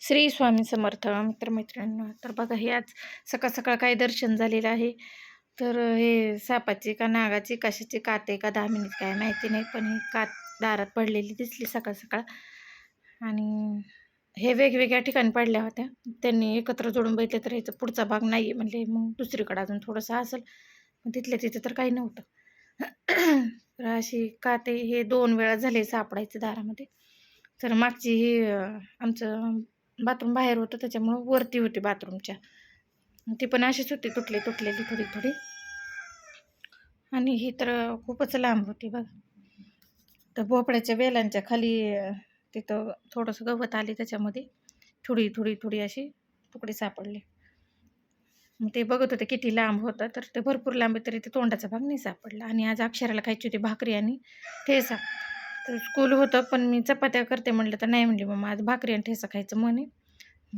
श्री स्वामी समर्थ मित्रमैत्रिणींनो तर बघा हे आज सकाळ सकाळ काय दर्शन झालेलं आहे. तर हे सापाची का नागाची कशाची काते का दहा मिनिट काय माहिती नाही पण ही कात दारात पडलेली दिसली सकाळ सकाळ आणि हे वेगवेगळ्या ठिकाणी पडल्या होत्या. त्यांनी एकत्र जोडून बघितलं तर ह्याचा पुढचा भाग नाही आहे म्हणले मग दुसरीकडं अजून थोडंसं असेल. मग तिथल्या तिथे तर काही नव्हतं. तर अशी काते हे दोन वेळा झाले सापडायचे दारामध्ये. तर मागची ही आमचं बाथरूम बाहेर होतं त्याच्यामुळं वरती होती बाथरूमच्या. ती पण अशीच होती तुटली तुटलेली थोडी थोडी. आणि ही तर खूपच लांब होती बघा. तर भोपळ्याच्या वेलांच्या खाली तिथं थोडंसं गवत आली त्याच्यामध्ये. थोडी थोडी थोडी अशी तुकडे सापडले. मग ते बघत होते किती लांब होतं तर ते भरपूर लांब तरी ते तोंडाचा भाग नाही सापडला. आणि आज अक्षराला खायची होती भाकरी आणि ठेसा तर स्कूल होतं पण मी चपात्या करते म्हटलं तर नाही म्हणली मग आज भाकरी आणि ठेसा खायचं म्हणे.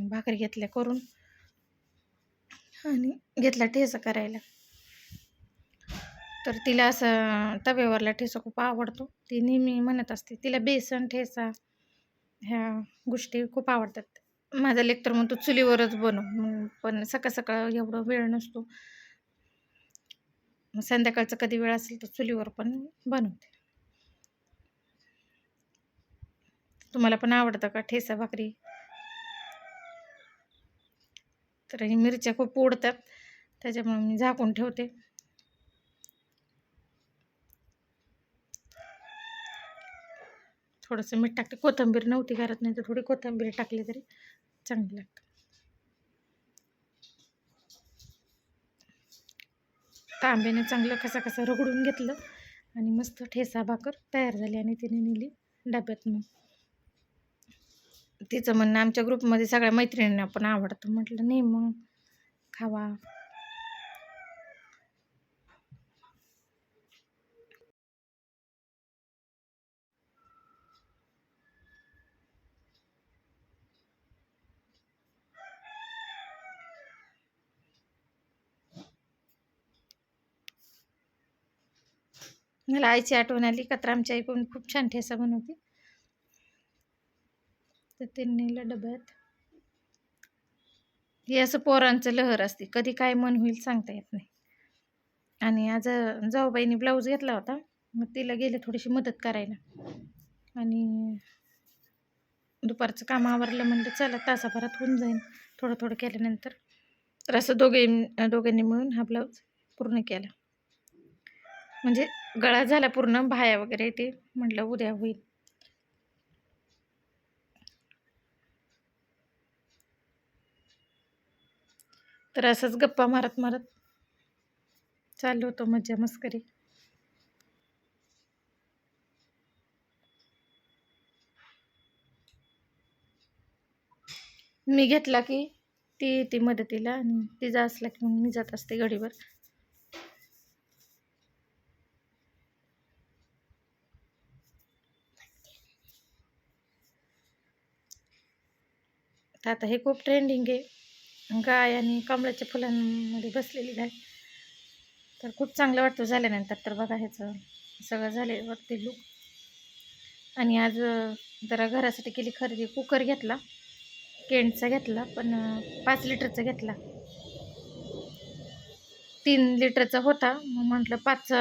भाकरी घेतल्या करून आणि घेतला ठेसा करायला. तर तिला असं तव्यावरला ठेसा खूप आवडतो. ती नेहमी म्हणत असते तिला बेसन ठेसा ह्या गोष्टी खूप आवडतात. माझा लेक्टर म्हणतो चुलीवरच बनव. मग पण सकाळ सकाळ एवढं वेळ नसतो. संध्याकाळचं कधी वेळ असेल तर चुलीवर पण बनवते. तुम्हाला पण आवडतं का ठेसा भाकरी? तर हे मिरच्या खूप उडतात त्याच्यामुळे मी झाकून ठेवते. थोडंसं मीठ टाकते. कोथिंबीर नव्हती घरात नाही तर थोडी कोथिंबीर टाकली तरी चांगली लागतं. तांब्याने चांगलं कसा कसा रगडून घेतलं आणि मस्त ठेसा भाकर तयार झाली आणि तिने नेली डब्यात मग तिचं म्हणणं आमच्या ग्रुपमध्ये सगळ्या मैत्रिणींना पण आवडतं. म्हटलं नाही मग खावा. मला आईची आठवण आली का आमच्या आई पण खूप छान ठेसा बनवते. तर ते डब्यात. हे असं पोरांचं लहर असते. कधी काय मन होईल सांगता येत नाही. आणि आज जाऊबाईने ब्लाऊज घेतला होता. मग तिला गेले थोडीशी मदत करायला. आणि दुपारचं काम आवरलं म्हणलं चला तासाभरात होऊन जाईल थोडं थोडं केल्यानंतर. तर असं दोघे दोघांनी मिळून हा ब्लाऊज पूर्ण केला. म्हणजे गळा झाला पूर्ण भाया वगैरे ते. म्हटलं उद्या होईल. तर असंच गप्पा मारत मारत चालू होतो मज्जा मस्करी. मी घेतला की ती ती मदतीला आणि तिचा असला की मग मी जात असते गडीवर तर आता हे खूप ट्रेंडिंग आहे. गाय आणि कमळाच्या फुलांमध्ये बसलेली गाय. तर खूप चांगलं वाटतं झाल्यानंतर तर बघा ह्याचं सगळं झाले वरती लूक आणि आज जरा घरासाठी केली खरेदी. कुकर घेतला केंटचा घेतला पण पाच लिटरचा घेतला. तीन लिटरचा होता. मग म्हटलं पाच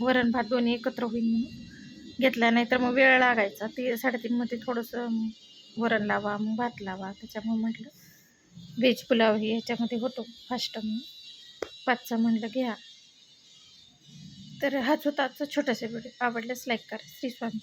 वरण भात दोन्ही एकत्र होईल म्हणून घेतला. नाही तर मग वेळ लागायचा. ती साडेतीनमध्ये थोडंसं वरण लावा मग भात लावा. त्याच्यामुळे म्हटलं व्हेज पुलाव ही ह्याच्यामध्ये होतो फास्ट म्हणून. पाचचा म्हटलं घ्या. तर हाच होता आजचा छोटासा व्हिडिओ आवडल्यास लाईक करा. श्री स्वामी.